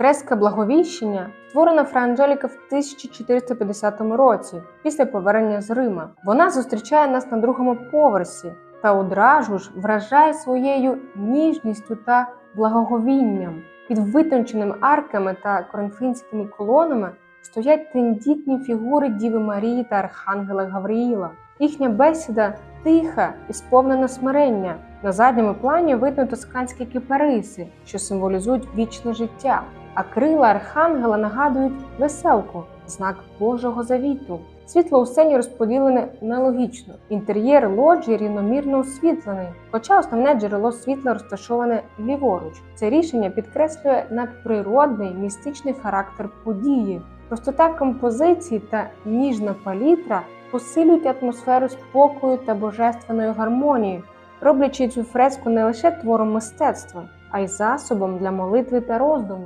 Фреска Благовіщення створена Фра Анджеліка в 1450 році після повернення з Рима. Вона зустрічає нас на другому поверсі та одразу ж вражає своєю ніжністю та благоговінням. Під витонченими арками та коринфянськими колонами стоять тендітні фігури Діви Марії та Архангела Гавриїла. Їхня бесіда тиха і сповнена смирення. На задньому плані видно тосканські кипариси, що символізують вічне життя, а крила архангела нагадують веселку, знак Божого завіту. Світло у сцені розподілене нелогічно. Інтер'єр лоджії рівномірно освітлений, хоча основне джерело світла розташоване ліворуч. Це рішення підкреслює надприродний містичний характер події. Простота композиції та ніжна палітра посилюють атмосферу спокою та божественної гармонії, роблячи цю фреску не лише твором мистецтва, а й засобом для молитви та роздуму.